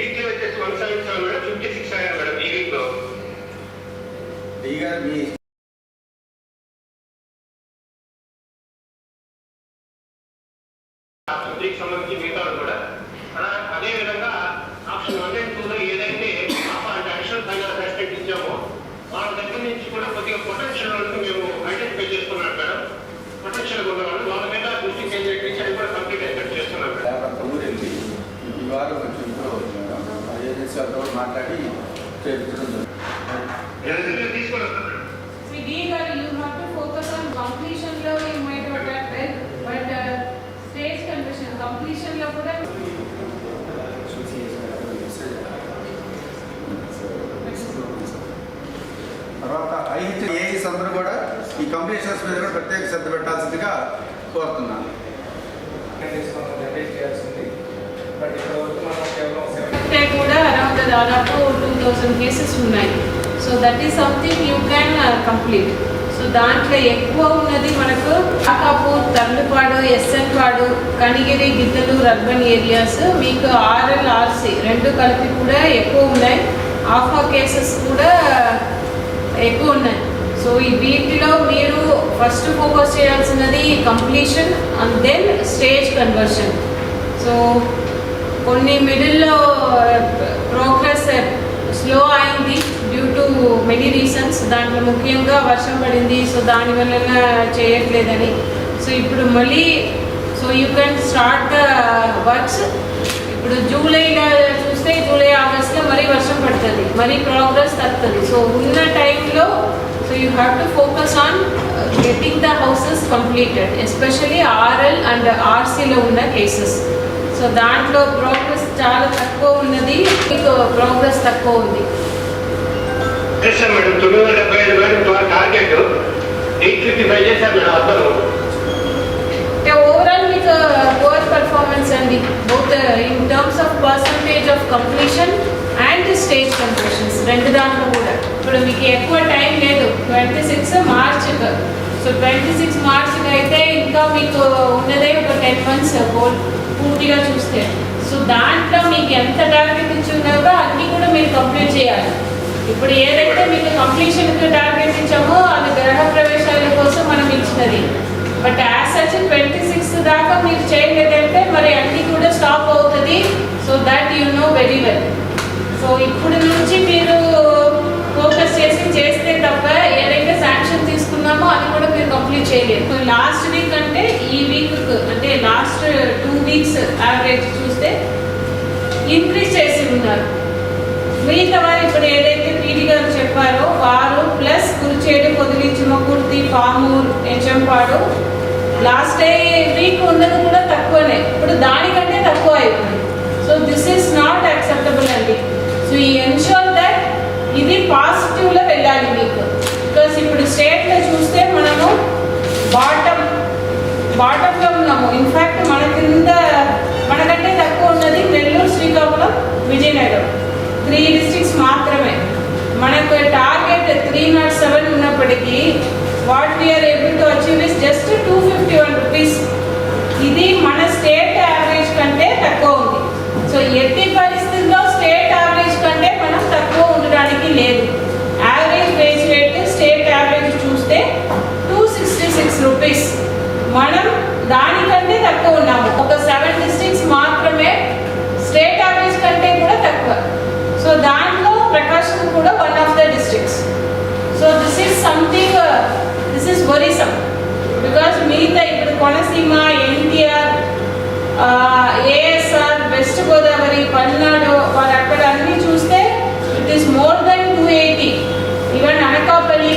Weekly వచ్చేసి one seven seven madam fifty six అయ్యారు madam ఈ వీక్లో. మీ సంబంధించి మిగతా కూడా. అదే విధంగా ఆప్షన్ వన్ అండ్ ఏదైతే అంటే అడిషనల్ ఫైనల్ అసెస్మెంట్ ఇచ్చామో వాళ్ళ దగ్గర నుంచి కూడా కొద్దిగా పొటెన్షియల్ వాళ్ళని మేము ఐడెంటిఫై చేసుకున్నాం మేడం. పొటెన్షియల్ ఉన్నవాళ్ళు వాళ్ళ condition, completion లో కూడా తర్వాత ఐహెచ్ ఏఈస్ అందరూ కూడా ఈ కంప్లీషన్స్ మీద కూడా ప్రత్యేక శ్రద్ధ పెట్టాల్సిందిగా కోరుతున్నాను. చేయాల్సింది. బట్ మనం కేవలం సెవెన్ అంటే కూడా అరౌండ్ దాదాపు టూ థౌసండ్ కేసెస్ ఉన్నాయి. So that is something you can complete so దాంట్లో ఎక్కువ ఉన్నది మనకు కాకాపూర్ తర్లుపాడు ఎస్ఎన్ పాడు కనిగిరి గిద్దలు రర్బన్ ఏరియాస్ మీకు ఆర్ఎల్ఆర్సీ రెండు కలిపి కూడా ఎక్కువ ఉన్నాయి. ఆఫా కేసెస్ కూడా ఎక్కువ ఉన్నాయి. సో ఈ వీటిలో మీరు first focus చేయాల్సినది completion and then stage conversion. So కొన్ని మిడిల్లో ప్రోగ్రెస్ స్లో అయింది డ్యూ టు మెనీ రీజన్స్ దాంట్లో ముఖ్యంగా వర్షం పడింది సో దానివల్ల చేయట్లేదని. సో ఇప్పుడు మళ్ళీ so you can start the works ఇప్పుడు జూలైలో చూస్తే జూలై ఆగస్ట్లో మరీ వర్షం పడుతుంది మరీ ప్రోగ్రెస్ తగ్గుతుంది. సో ఉన్న టైంలో so you have to focus on getting the houses completed especially RL and ఆర్సీలో ఉన్న కేసెస్ సో దాంట్లో ప్రోగ్రెస్ చాలా తక్కువ ఉన్నది. మీకు ప్రోగ్రెస్ తక్కువ ఉంది. మేడం తొమ్మిది వందల డెబ్బై ఐదు madam target eight fifty five చేశారు మేడం అతను అంటే ఓవరాల్ మీకు పువర్ పర్ఫార్మెన్స్ అండి. Both in terms of percentage of completion and stage completions రెండు దాంట్లో కూడా. ఇప్పుడు మీకు ఎక్కువ టైం లేదు. Twenty six March so twenty six మార్చ్కి అయితే ఇంకా మీకు ఉన్నదే ఒక టెన్ మంత్స్ గోల్ పూర్తిగా చూస్తే. సో దాంట్లో మీకు ఎంత టార్గెట్ ఇచ్చి ఉన్నారో అన్నీ కూడా మీరు కంప్లీట్ చేయాలి. ఇప్పుడు ఏదైతే మీకు కంప్లీషన్కి టార్గెట్ ఇచ్చామో అది గ్రహ ప్రవేశాల కోసం మనం ఇచ్చినది. But as such twenty six దాకా మీరు చేయలేదంటే మరి అన్నీ కూడా స్టాప్ అవుతుంది. So that you know very well so ఇప్పుడు నుంచి మీరు కంప్లీట్ చేయలేదు సో లాస్ట్ వీక్ అంటే ఈ వీక్ అంటే లాస్ట్ టూ వీక్స్ యావరేజ్ చూస్తే ఇంక్రీజ్ చేసి ఉన్నారు. మిగతా వారు ఇప్పుడు ఏదైతే పీడి గారు చెప్పారో వారు plus Kurichedu కొదిలి Chimakurthi Pamur ఎంచంపాడు last week ఉన్నది కూడా తక్కువనే. ఇప్పుడు దానికంటే తక్కువ అయిపోయింది. So this is not acceptable అండి. సో ఈ ఎన్షోర్ దట్ ఇది పాజిటివ్లో వెళ్ళాలి మీకు బికాస్ ఇప్పుడు స్టేట్లో చూస్తే మనము బాటమ్ బాటంలో ఉన్నాము. ఇన్ఫ్యాక్ట్ మన కింద మనకంటే తక్కువ ఉన్నది నెల్లూరు శ్రీకాకుళం విజయనగరం. త్రీ డిస్ట్రిక్ట్స్ మాత్రమే. మనకు టార్గెట్ త్రీ నాట్ సెవెన్ ఉన్నప్పటికీ what we are able to achieve is just two fifty one rupees ఇది మన స్టేట్ యావరేజ్ కంటే తక్కువ ఉంది. సో ఎట్టి పరిస్థితుల్లో స్టేట్ యావరేజ్ కంటే మనం తక్కువ ఉండడానికి లేదు average wage rate state average చూస్తే టూ సిక్స్టీ సిక్స్ రూపీస్ మనం దానికంటే తక్కువ ఉన్నాము. ఒక సెవెన్ డిస్ట్రిక్ట్స్ మాత్రమే స్టేట్ యావరేజ్ కంటే కూడా తక్కువ. సో దాంట్లో ప్రకాశం కూడా one of the districts so this is something this is worrisome because మిగతా ఇప్పుడు కోనసీమ ఎన్టీఆర్ ఏఎస్ఆర్ వెస్ట్ గోదావరి పల్నాడు వారు అక్కడ అన్నీ చూస్తే it is more than two eighty even Anakapalli